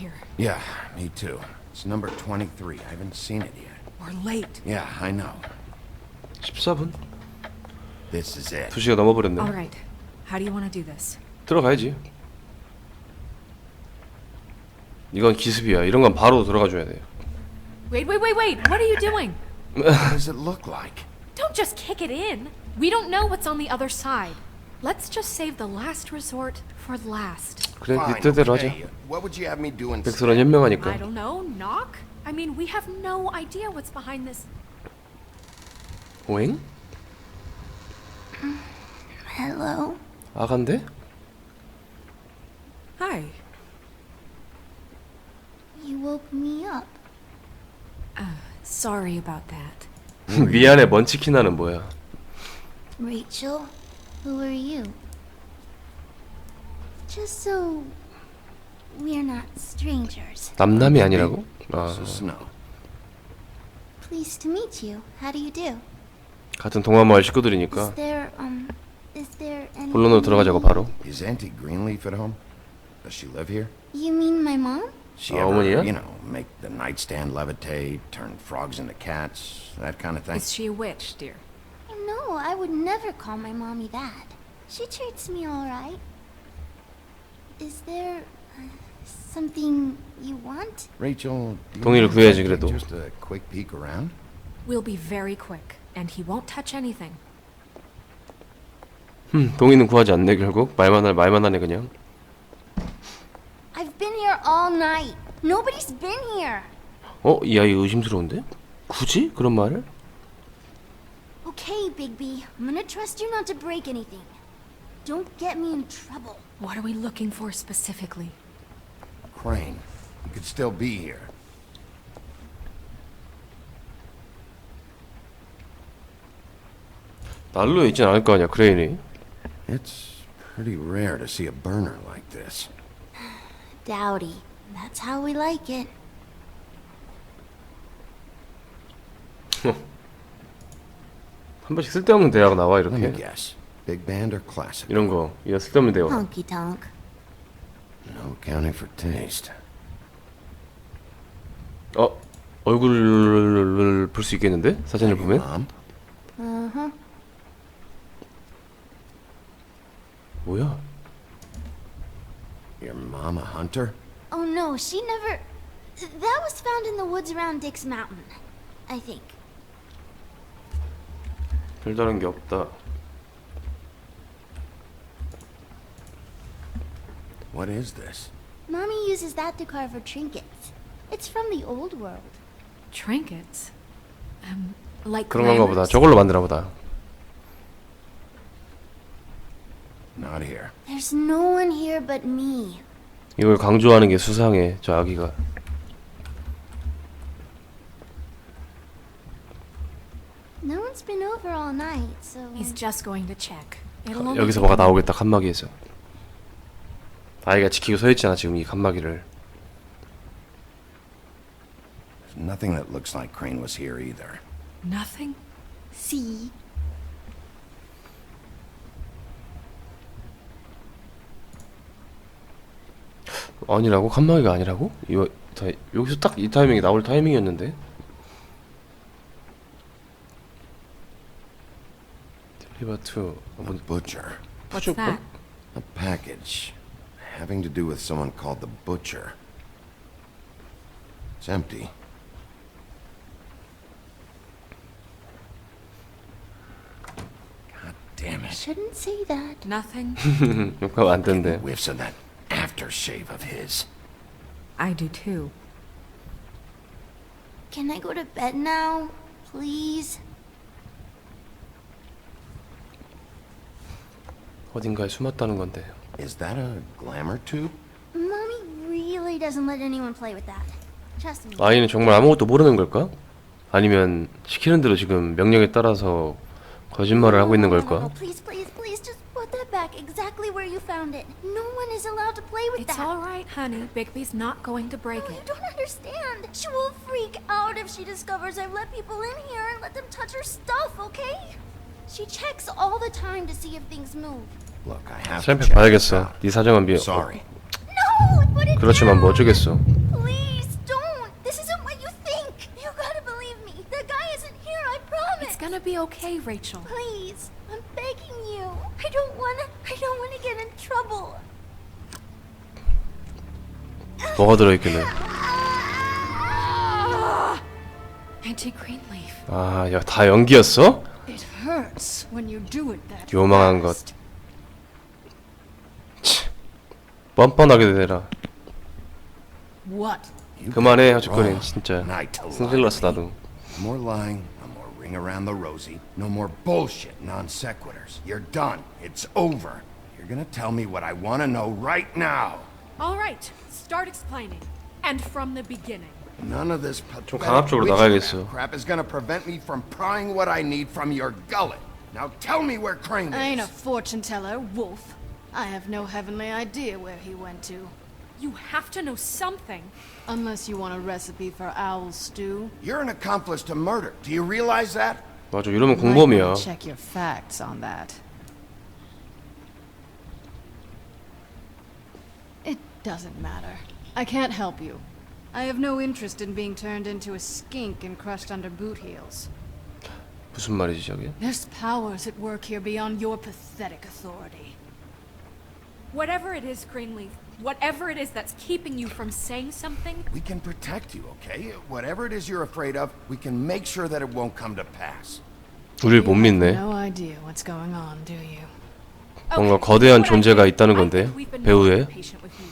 here. Yeah, me too. It's number 23. I haven't seen it yet. We're late. Yeah, I know. 14분? This is it. 2시가 넘어버렸네. All right. How do you want to do this? 들어가야지. 이건 기습이야. 이런 건 바로 들어가 줘야 돼. Wait, wait, wait, wait. What are you doing? What does it look like? Don't just kick it in. We don't know what's on the other side. Let's just save the last resort for last. 그래, 네 Fine, 뜻대로 하자. okay. What would you have me do instead? 백설은 I 현명하니까. don't know. Knock? I mean, we have no idea what's behind this. 오행? Hello? 아간데? Hi. You woke me up. Sorry about that. 미안해, 먼치키나는 뭐야? Rachel, who are you? Just so we're not strangers. 남남이 아니라고? 아, This is Snow. Pleased to meet you. How do you do? 같은 동화마을 Is 식구들이니까 there um is there any 본론으로 들어가자고 바로. Is Auntie Greenleaf at home? Does she live here? You mean my mom? She Uh, ever, 어머니야? you know, make the nightstand levitate, turn frogs into cats, that kind of thing? Is she a witch, dear? No, I would never call my mommy that. She treats me all right. Is there uh, something you want? Rachel, do you 동의를 mind 구해야지, I 그래도. Just a quick peek around? We'll be very quick, and he won't touch anything. 흠, 동의는 구하지 않네 결국. 말만 하 말만 하네 그냥. I've been here all night. Nobody's been here. 어, 이 아이 의심스러운데? 굳이 그런 말을? Okay, Bigby. I'm gonna trust you not to break anything. Don't get me in trouble. What are we looking for specifically? Crane, he could still be here. 난로에 있진 않을 거 아니야 크레인이. It's pretty rare to see a burner like this. Dowdy. That's how we like it. 한 번씩 쓸데없는 대화가 나와 Let me 이렇게. guess. Big band or classic? 이런 거 이런 쓸데없는 대화. Honky tonk. No accounting for taste. 어 얼굴을 볼 수 있겠는데 사진을 보면 Mom? Uh huh. 뭐야? Your mom a hunter? Oh no, she never. That was found in the woods around Dick's Mountain. I think. 별다른 게 없다. What is this? Mommy uses that to carve her trinkets. It's from the old world. Trinkets? Um, like 그런 건가 보다. glamours? 저걸로 만드나 보다. Not here. There's no one here but me. 이걸 강조하는 게 수상해. 저 아기가. No one's been over all night, so. He's just going to check. It'll only 여기서 take 뭐가 a minute. 나오겠다 칸막이에서. 아이가 지키고 서 있잖아 지금 이 칸막이를. Nothing that looks like Crane was here either. Nothing? See? 아니라고 칸막이가 아니라고? 이거 다, 여기서 딱 이 타이밍이 나올 타이밍이었는데. 딜리버 투. A 뭐, butcher. What's 뭐? that? A package having to do with someone called the Butcher. It's empty. God damn it. Shouldn't say that. Nothing? 욕하면 안 된대. Whiffs of that aftershave of his. I do too. Can I go to bed now? Please? 어딘가에 숨었다는 건데. Is that a glamour tube? Mommy really doesn't let anyone play with that. Trust me. 아이는 정말 아무것도 모르는 걸까? 아니면 시키는 대로 지금 명령에 따라서 거짓말을 하고 있는 No, no, no, 걸까? no, Please, please, please, just put that back exactly where you found it. No one is allowed to play with It's that. all right, honey. Bigby's not going to break No, you it. don't understand. She will freak out if she discovers I've let people in here and let them touch her stuff, okay? She checks all the time to see if things move. Look, I have to 샘팩 check this 봐야겠어. out. 네 사정은 미. Sorry. No! Put it 그렇지만 뭐. 어쩌겠어. Please don't. This isn't what you think. You gotta believe me. The guy isn't here. I promise. It's gonna be okay, Rachel. Please, I'm begging you. I don't wanna. I don't wanna get in trouble. 뭐가 들어있길래. Auntie Greenleaf. 아, 야, 다 연기였어? It hurts when you do it that 요망한 것. fast. 뻔뻔하게 되라. What? You 그만해, got it 허죽거린 wrong. 진짜. Night to 승질 났어, lie. 나도. No more lying, no more ring around the rosy, no more bullshit non sequiturs. You're done. It's over. You're gonna tell me what I wanna know right now. All right, start explaining. And from the beginning. None of this pathetic 강압적으로 witchcraft 나가야겠어. crap is gonna prevent me from prying what I need from your gullet. Now tell me where Crane I ain't a is. fortune teller, Wolf. I have no heavenly idea where he went to. You have to know something. Unless you want a recipe for owl stew. You're an accomplice to murder. Do you realize that? 맞아, 이러면 Might 공범이야. wanna Check your facts on that. It doesn't matter. I can't help you. I have no interest in being turned into a skink and crushed under boot heels. 무슨 말이지, 저게? There's powers at work here beyond your pathetic authority. Whatever it is, Greenleaf, whatever it is that's keeping you from saying something, We can protect you, okay? Whatever it is you're afraid of, we can make sure that it won't come to pass. 우릴 못 믿네. No idea what's going on, do you? 뭔가 Okay, 거대한 what I 존재가 think- 있다는 I 건데, think we've been 배우에. more patient with you.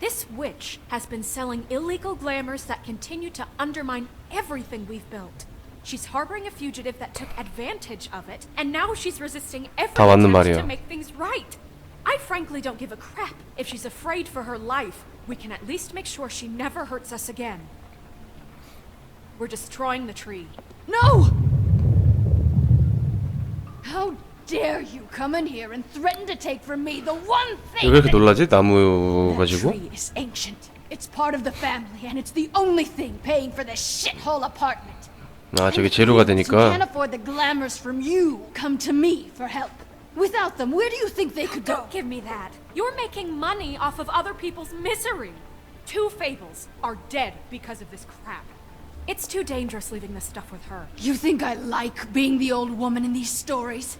This witch has been selling illegal glamours that continue to undermine everything we've built. She's harboring a fugitive that took advantage of it, and now she's resisting every 다 맞는 attempt 말이야. to make things right. I frankly don't give a crap if she's afraid for her life. We can at least make sure she never hurts us again. We're destroying the tree. No! How dare you come in here and threaten to take from me the one thing 왜 그렇게 that- 놀라지? 나무 That 가지고? tree is ancient. It's part of the family, and it's the only thing paying for this shithole apartment. 아, 저게 And 재료가 the kids who can't 되니까. afford the glamours from you come to me for help. Without them, where do you think they could go? Don't give me that. You're making money off of other people's misery. Two fables are dead because of this crap. It's too dangerous leaving this stuff with her. You think I like being the old woman in these stories?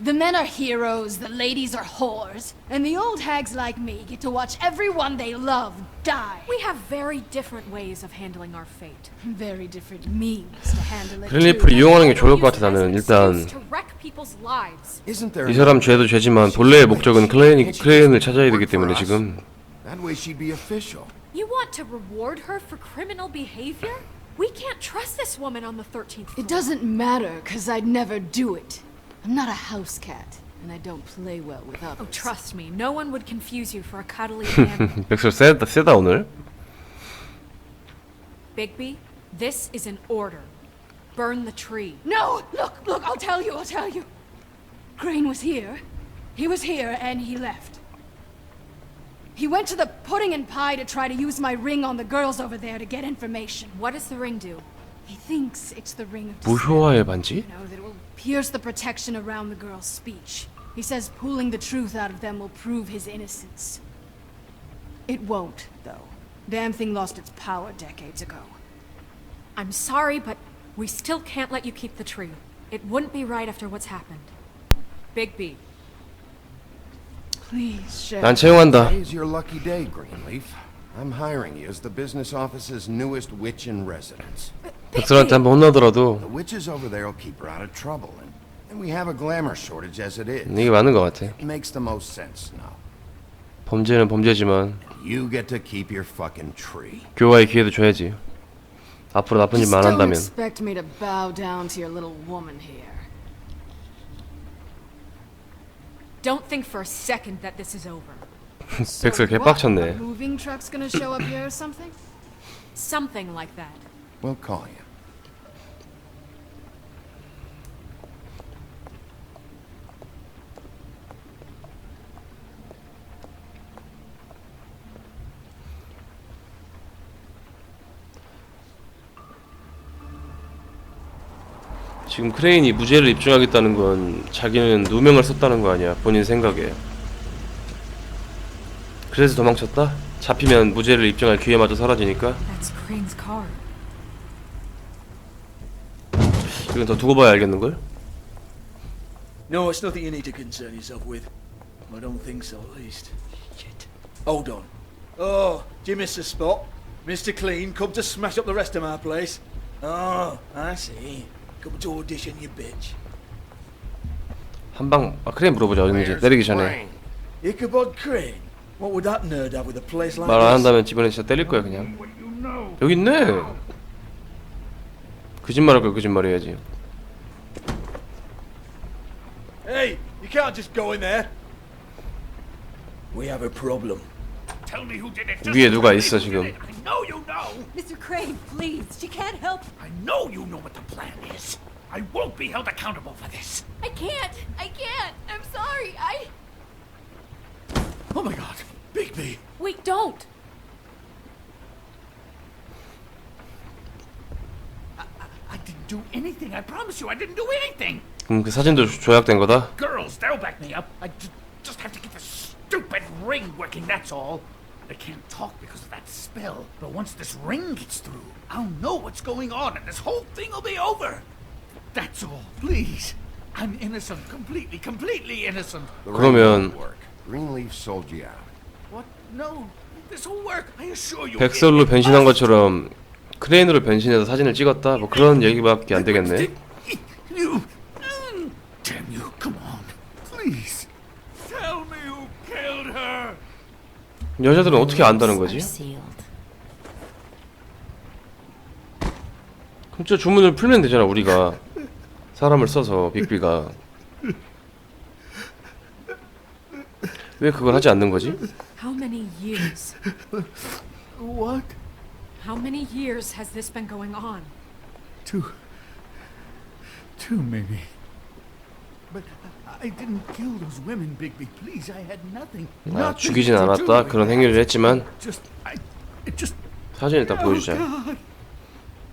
The men are heroes, the ladies are whores, and the old hags like me get to watch everyone they love die. We have very different ways of handling our fate. Very different means to handle it. 글리프를 too. 이용하는 게 좋을 Use 것 같아, it as 나는. an 일단, excuse to wreck people's lives. Isn't there 이 사람 죄도 죄지만, 본래의 목적은 클레인, 클레인을 찾아야 되기 Work for 때문에 us. 지금. That way she'd be official. You want to reward her for criminal behavior? We can't trust this woman on the 13th floor. It doesn't matter, because I'd never do it. I'm not a house cat, and I don't play well with others. Oh, trust me, no one would confuse you for a cuddly man. 백설 세다, 세다 오늘. Bigby, this is an order. Burn the tree. No! Look, look, I'll tell you, I'll tell you. Crane was here. He was here, and he left. He went to the pudding and pie to try to use my ring on the girls over there to get information. What does the ring do? He thinks it's the ring of 무효화의 반지? You know, that it will pierce the protection around the girl's speech. He says pulling the truth out of them will prove his innocence. It won't, though. Damn thing lost its power decades ago. I'm sorry, but we still can't let you keep the tree. It wouldn't be right after what's happened. Bigby, Please, Sheriff. 난 채용한다. Today's your lucky day, Greenleaf. I'm hiring you as the business office's newest witch in residence. 백설한테 한번 혼나더라도 The witches over there will keep her out of trouble, and, and we have a glamour shortage as it is. 이게 맞는 것 같아. It makes the most sense now. 범죄는 범죄지만 You get to keep your fucking tree. 교화의 기회도 줘야지. 앞으로 나쁜 일만 안 don't 한다면. expect me to bow down to your little woman here. don't think for a second that this is over. 백설 what? 개빡쳤네. A moving truck's gonna show up here or something? Something like that. We'll call you. 지금 크레인이 무죄를 입증하겠다는 건 자기는 누명을 썼다는 거 아니야 본인 생각에 그래서 도망쳤다? 잡히면 무죄를 입증할 기회 마저 사라지니까 That's Crane's car. 이건 더 두고 봐야 알겠는걸? No, it's nothing you need to concern yourself with. I don't think so, at least. Shit. Hold on. Oh, do you miss the spot? Mr. Clean, come to smash up the rest of my place. Oh, I see. Come to audition, you bitch. 한방 아 그래 물어보자 어딘지 때리기 전에? Ichabod Crane? What would that nerd have with a place like 말 안 this? 한다면 집안에 진짜 때릴 거야 그냥 여기 있네 거짓말할 걸 거짓말해야지 Hey, you can't just go in there. We have a problem. Tell me who did it. 위에 누가 있어 지금 I know you know. Mr. Crane, please. She can't help. I know you know what the plan is. I won't be held accountable for this. I can't! I can't! I'm sorry! I. Oh my god, Bigby! Wait, don't! do anything. I promise you, I didn't do anything. 그럼 그 사진도 조- 조작된 거다? Girls, they'll back me up. I ju- just have to get the stupid ring working. That's all. They can't talk because of that spell. But once this ring gets through, I'll know what's going on, and this whole thing will be over. That's all. Please. I'm innocent. Completely, completely innocent. The 그러면- ring won't work. Greenleaf sold you out. What? No. This will work. I assure you. 백설로 It- it 변신한 must. 것처럼 크레인으로 변신해서 사진을 찍었다? 뭐 그런 얘기밖에 안 되겠네 You. Damn you. Come on. Please. Tell me who killed her. 여자들은 어떻게 안다는 거지? 그럼 저 주문을 풀면 되잖아 우리가 사람을 써서 빅비가 왜 그걸 하지 않는 거지? How many years? What? How many years has this been going on? Two. Two, maybe. But I- I didn't kill those women, Bigby. Please, I had nothing. 아, nothing 죽이진 to do 않았다 with 그런 that. 행위를 했지만 Just, I, it just. 사진 일단 보여주자 Oh, God.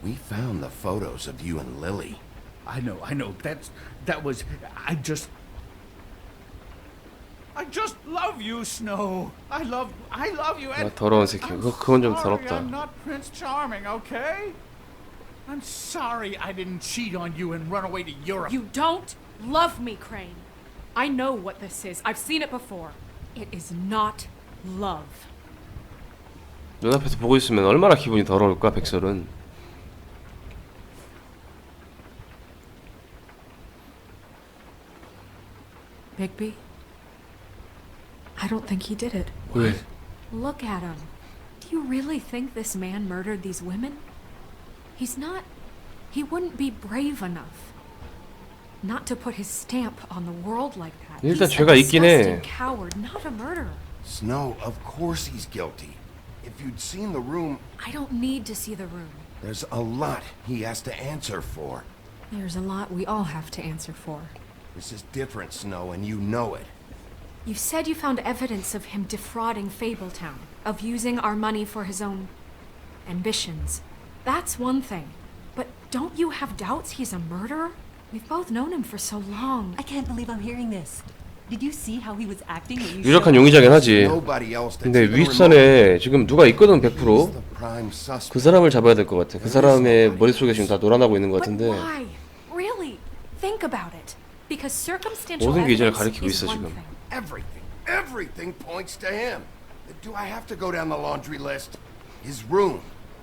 We found the photos of you and Lily. I know, I know. That's that was. I just. I just love you, Snow. I love, I love you. And 아, 더러운 새끼. I'm 그거- 그건 좀 sorry 더럽다. I'm not Prince Charming, okay? I'm sorry I didn't cheat on you and run away to Europe. You don't love me, Crane. I know what this is. I've seen it before. It is not love. 눈앞에서 보고 있으면 얼마나 기분이 더러울까 백설은 Bigby? I don't think he did it. What? Look at him. Do you really think this man murdered these women? He's not. He wouldn't be brave enough. Not to put his stamp on the world like that. He's a disgusting coward, not a murderer. Snow, of course he's guilty. If you'd seen the room... I don't need to see the room. There's a lot he has to answer for. There's a lot we all have to answer for. This is different, Snow, and you know it. You said you found evidence of him defrauding Fabletown, of using our money for his own ambitions. That's one thing. But don't you have doubts he's a murderer? We've both known him for so long. I can't believe I'm hearing this. Did you see how he was acting when you 유력한 용의자긴 하지 Nobody else that's 근데 윗선에 지금 누가 있거든 remotely- 100% He's the prime 그 suspect. 사람을 잡아야 될 것 같아 그 사람의 머릿속에 지금 다 놀아나고 있는 것 But 같은데 why? Really? Think about it. Because circumstantial 모든 게 이제를 evidence 가리키고 is 있어, one 지금. thing. Everything, everything points to him. Do I have to go down the laundry list? His room,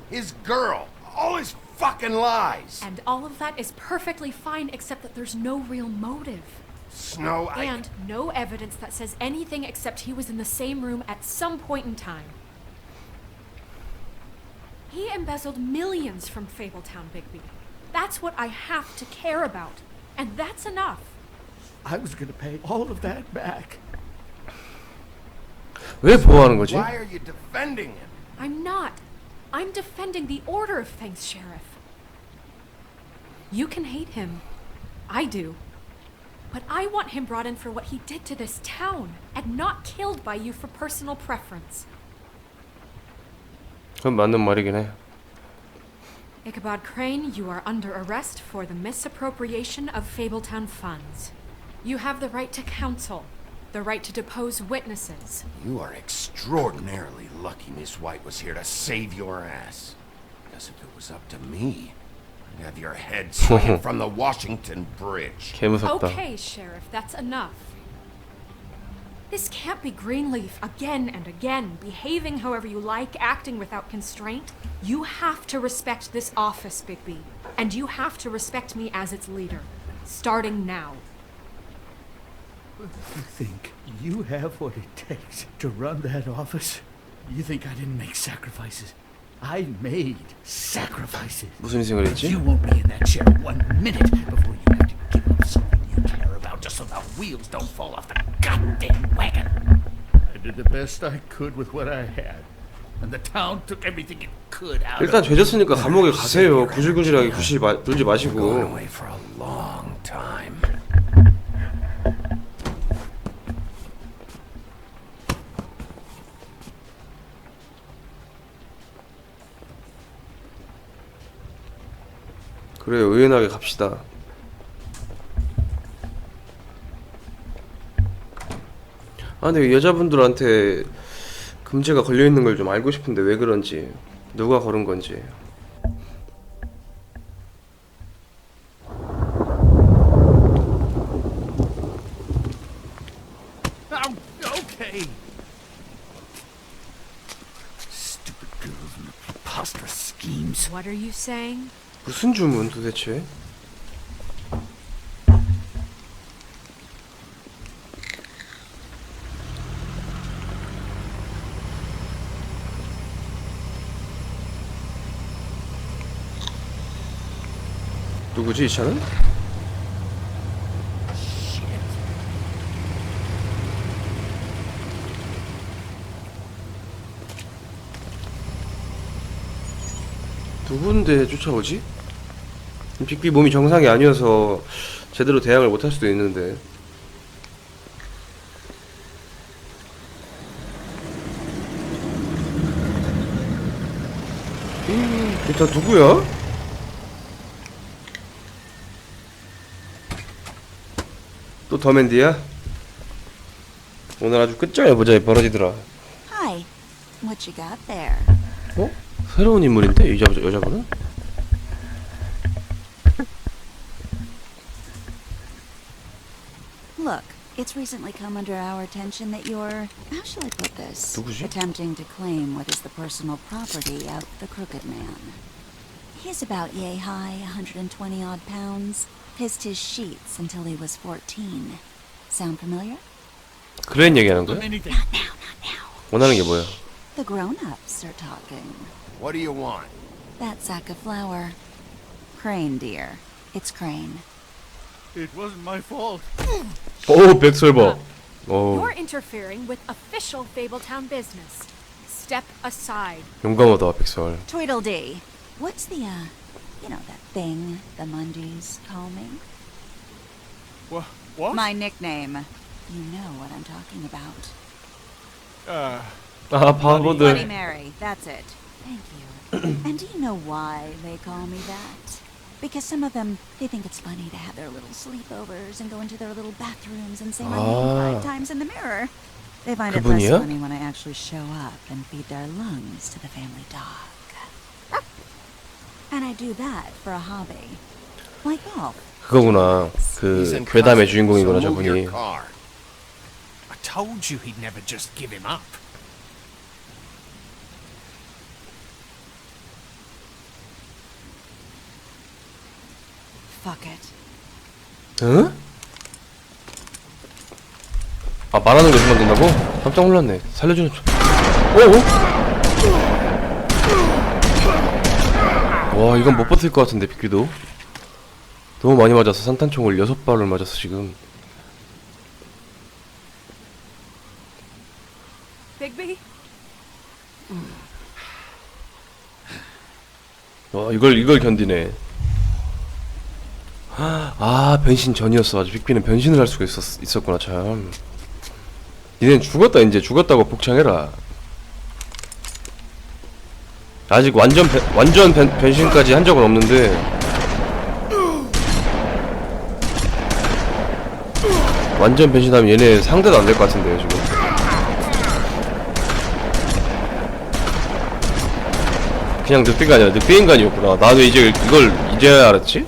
his girl, all his fucking lies. And all of that is perfectly fine except that there's no real motive. Snow, I... And no evidence that says anything except he was in the same room at some point in time. He embezzled millions from Fabletown Bigby. That's what I have to care about. And that's enough. I was gonna pay all of that back. 왜 보호하는 거지? Why are you defending him? I'm not. I'm defending the order of things, Sheriff. You can hate him. I do. But I want him brought in for what he did to this town, and not killed by you for personal preference. 그건 맞는 말이긴 해 Ichabod Crane, you are under arrest for the misappropriation of Fabletown funds. You have the right to counsel, the right to depose witnesses. You are extraordinarily lucky Miss White was here to save your ass. Because if it was up to me, I'd have your head swinging from the Washington Bridge. Okay, Sheriff, that's enough. This can't be Greenleaf again and again, behaving however you like, acting without constraint. You have to respect this office, Bigby. And you have to respect me as its leader, starting now. You think you have what it takes to run that office? You think I didn't make sacrifices? I made sacrifices. 무슨 인생을 했지? You won't be in that chair one minute before you have to give up something you care about just so the wheels don't fall off the goddamn wagon. I did the best I could with what I had. And the town took everything it could out 일단 of 죄졌으니까 감옥에 가세요. 구질구질하게 구실 마, 굴지 Going 마시고. away for a long time. 그래요. 의연하게 갑시다. 아 근데 여자분들한테 금지가 걸려 있는 걸 좀 알고 싶은데 왜 그런지 누가 걸은 건지. Oh, okay. Stupid girls and their preposterous schemes. What are you saying? 무슨 주문 도대체? 누구지 이 차는? 누군데 쫓아오지? 빅비 몸이 정상이 아니어서 제대로 대항을 못할 수도 있는데 음, 일단 누구야? 또 더맨디야? 오늘 아주 끝장에 보자에 벌어지더라 Hi. What you got there? 어? 새로운 인물인데? 이 여자, 여자분은? Look, it's recently come under our attention that you're, how shall I put this? 누구지? Attempting to claim what is the personal property of the Crooked Man. He's about yay high, 120 odd pounds. Pissed his sheets until he was 14. Sound familiar? 그랜 얘기하는 거야? Anything. Not now, not now. 원하는 게 뭐야? The grown-ups are talking. What do you want? That sack of flour. Crane, dear. It's Crane. It wasn't my fault. 오 백설버 오 You're interfering with official Fabletown business. Step aside. 용감하다 백설 Tweedledee. What's the, uh, you know, that thing the Mundies call me? What? What? My nickname. You know what I'm talking about. uh, 아 Bloody 바보들 Mary, that's it. Thank you. and do you know why they call me that? Because some of them, they think it's funny to have their little sleepovers and go into their little bathrooms and say my name Ah. five times in the mirror. They find it less 그분이야? funny when I actually show up and feed their lungs to the family dog. And I do that for a hobby. Like golf. 그거구나 He's 그 in 괴담의 custody, 주인공이구나 so move your 저분이 car. I told you he'd never just give him up. Fuck it. 응? 아 말하는 게 그만둔다고? 깜짝 놀랐네 살려주는 척 어? 와 이건 못 버틸 것 같은데 빅규도 너무 많이 맞아서 산탄총을 여섯 발을 맞았어 지금 Bigby? 와 이걸 이걸 견디네 아 변신 전이었어 아주 빅비는 변신을 할 수가 있었, 있었구나 참. 니넨 죽었다 이제 죽었다고 복창해라. 아직 완전 변- 완전 변, 변신까지 한 적은 없는데. 완전 변신하면 얘네 상대도 안 될 것 같은데요 지금. 그냥 늑대가 아니라 늑대 인간이었구나. 나도 이제 이걸 이제야 알았지?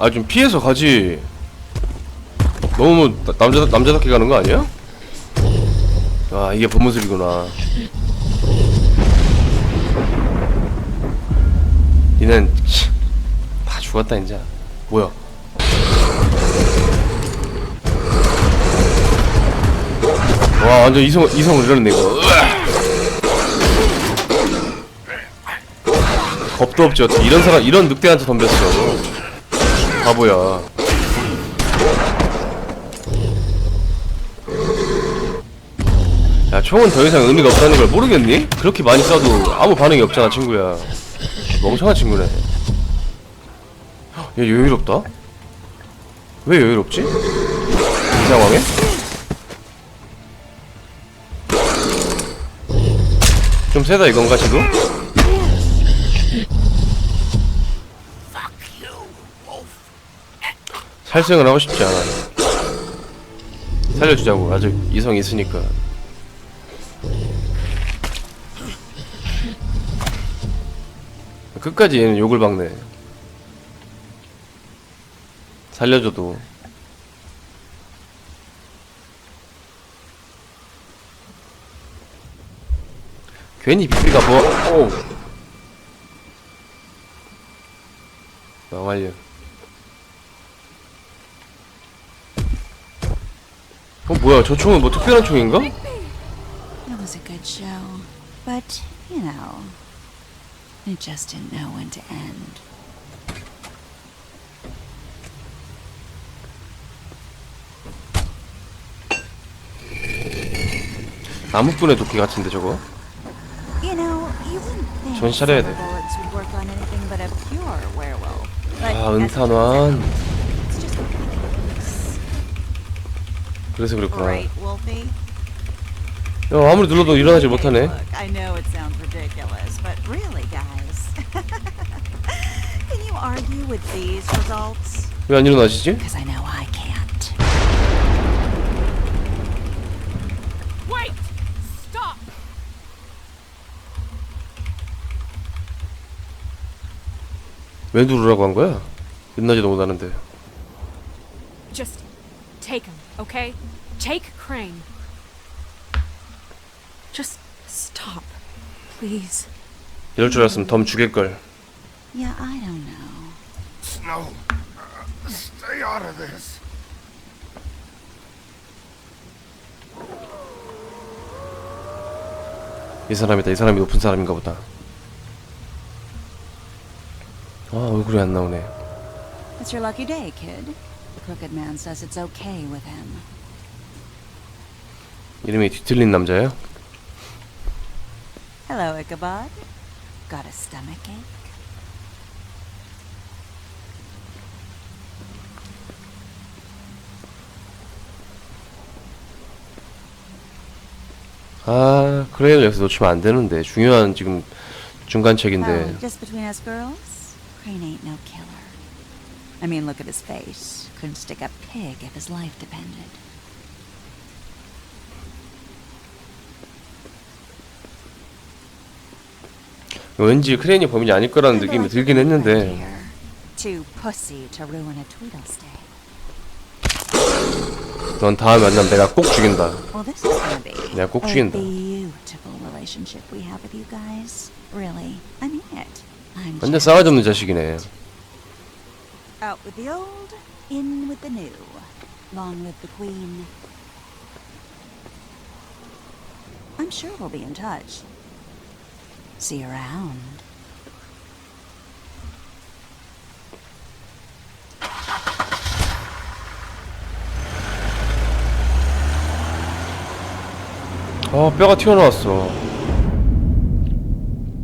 아 좀 피해서 가지 너무 나- 남자 남자답게 가는 거 아니야? 아 이게 본모습이구나. 니는 치, 다 죽었다 이제. 뭐야? 와 완전 이성 이성을 이러네 이거. 겁도 없지 어떻게 이런 사람 이런 늑대한테 덤볐어. 바보야. 야 총은 더 이상 의미가 없다는 걸 모르겠니? 그렇게 많이 쏴도 아무 반응이 없잖아 친구야 멍청한 친구네 얘 여유롭다? 왜 여유롭지? 이 상황에? 좀 세다 이건가 지금? 살생을 하고 싶지 않아 살려주자고 아직 이성 있으니까 끝까지 얘는 욕을 박네. 살려줘도. 괜히 비비가 뭐, 오! 망할려. 뭐야, 저 총은 뭐 특별한 총인가? It was a good show, but, you know, it just didn't know when to end. 나무꾼의 도끼 같은데, 저거? You know, you wouldn't think 정신 차려야 돼. silver bullets would work on anything but a pure werewolf. But 아, turns 은탄환. out, it's just weakness. 그래서 그랬구나. Right, Wolfie? 야, 아무리 눌러도 일어나지 못하네. Look, I know it sounds ridiculous, but really, guys, can you argue with these results? 왜 안 일어나시지? Because I know I can't. Wait! Stop! 왜 누르라고 한 거야? 끝나지도 못하는데. Just take him, okay? Take Crane. Just stop, please. 이럴 줄 알았으면 덤 죽일걸. Yeah, I don't know. Snow, uh, stay out of this. 이 사람이다. 이 사람이 높은 사람인가 보다. 아, 얼굴이 안 나오네. It's your lucky day, kid. The crooked man says it's okay with him. 이름이 뒤틀린 남자예요? Hello, Ichabod. Got a stomach ache? 아, 그래요. 여기서 놓치면 안 되는데. 중요한 지금 중간 책인데. Well, just between us girls, Crane ain't no killer. I mean, look at his face. Couldn't stick a pig if his life depended. 왠지 크레인이 범인이 아닐 거라는 느낌이 들긴 했는데. Too pussy to ruin a Tweedlestay. 넌 다음에 만나면 내가 꼭 죽인다. Well, this is gonna be 내가 꼭 a 죽인다. beautiful relationship we have with you guys. Really, I mean it. I'm 완전 싸가지 없는 자식이네. out with the old, in with the new. Long live the queen. I'm sure we'll be in touch. See you around. 아, 뼈가 튀어나왔어.